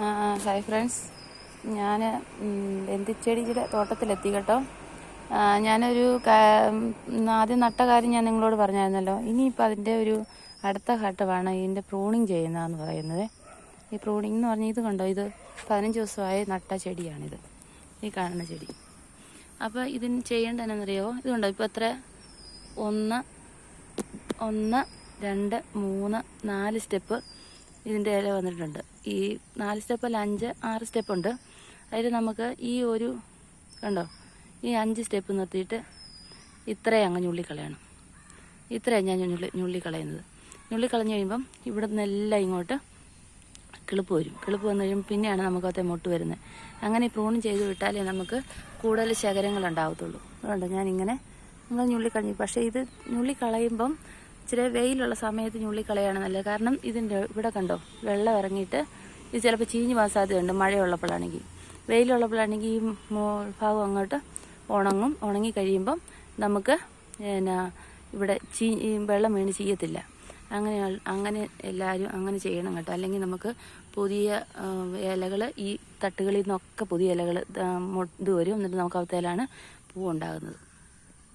Hi friends ഞാൻ ബന്ധിച്ചെടിയുടെ തോട്ടത്തിലെത്തി കേട്ടോ. ഞാനൊരു ആദ്യം നട്ട കാര്യം ഞാൻ നിങ്ങളോട് പറഞ്ഞായിരുന്നല്ലോ. ഇനിയിപ്പോൾ അതിന്റെ ഒരു അടുത്ത ഘട്ടമാണ് ഇതിന്റെ പ്രൂണിങ് ചെയ്യുന്നതെന്ന് പറയുന്നത്. ഈ പ്രൂണിങ് എന്ന് പറഞ്ഞാൽ ഇത് കണ്ടോ? ഇത് പതിനഞ്ച് ദിവസമായി നട്ട ചെടിയാണിത്. ഈ കാണുന്ന ചെടി. അപ്പോൾ ഇതിന് ചെയ്യേണ്ടതെന്നറിയോ ഇത് കണ്ടോ? ഇപ്പോൾ എത്ര? ഒന്ന് ഒന്ന് രണ്ട് മൂന്ന് നാല് സ്റ്റെപ്പ്. ഇതിന്റെ ഇല വന്നിട്ടുണ്ട്. ഈ നാല് സ്റ്റെപ്പ് അല്ല അഞ്ച് ആറ് സ്റ്റെപ്പ് ഉണ്ട്. അതിൽ നമുക്ക് ഈ ഒരു കണ്ടോ? ഈ അഞ്ച് സ്റ്റെപ്പ് നിർത്തിയിട്ട് ഇത്രയും അങ്ങ് ഞുള്ളിക്കളയണം. ഇത്രയും ഞാൻ ഞുള്ളി ഞുള്ളിക്കളയുന്നത്. ഞുള്ളിക്കളഞ്ഞ് കഴിയുമ്പം ഇവിടെ നിന്നെല്ലാം ഇങ്ങോട്ട് കിളിപ്പ് വരും. കിളിപ്പ് വന്നു കഴിയുമ്പോൾ പിന്നെയാണ് നമുക്കത്തെ മുട്ട് വരുന്നത്. അങ്ങനെ ഈ പ്രൂൺ ചെയ്ത് വിട്ടാലേ നമുക്ക് കൂടുതൽ ശകരങ്ങളുണ്ടാവത്തുള്ളൂ അതുകൊണ്ട് ഞാനിങ്ങനെ നമ്മൾ ഞുള്ളിക്കളഞ്ഞു. പക്ഷേ ഇത് ഞുള്ളിക്കളയുമ്പം ഇച്ചിരി വെയിലുള്ള സമയത്ത് ഞുള്ളിക്കളയാണ് നല്ലത്. കാരണം ഇതിന്റെ ഇവിടെ കണ്ടോ വെള്ളം ഇറങ്ങിയിട്ട് ഇത് ചിലപ്പോൾ ചീഞ്ഞ് പോകാൻ സാധ്യതയുണ്ട് മഴയുള്ളപ്പോഴാണെങ്കിൽ. വെയിലുള്ളപ്പോഴാണെങ്കിൽ ഈ ഭാഗം അങ്ങോട്ട് ഉണങ്ങും. ഉണങ്ങി കഴിയുമ്പം നമുക്ക് പിന്നെ ഇവിടെ ചീ വെള്ളം വീണ് ചീയത്തില്ല. അങ്ങനെ അങ്ങനെ എല്ലാവരും അങ്ങനെ ചെയ്യണം കേട്ടോ. അല്ലെങ്കിൽ നമുക്ക് പുതിയ ഇലകൾ ഈ തട്ടുകളിൽ നിന്നൊക്കെ പുതിയ ഇലകൾ ഇത് വരും. എന്നിട്ട് നമുക്ക് അവത്തേലാണ് പൂവുണ്ടാകുന്നത്.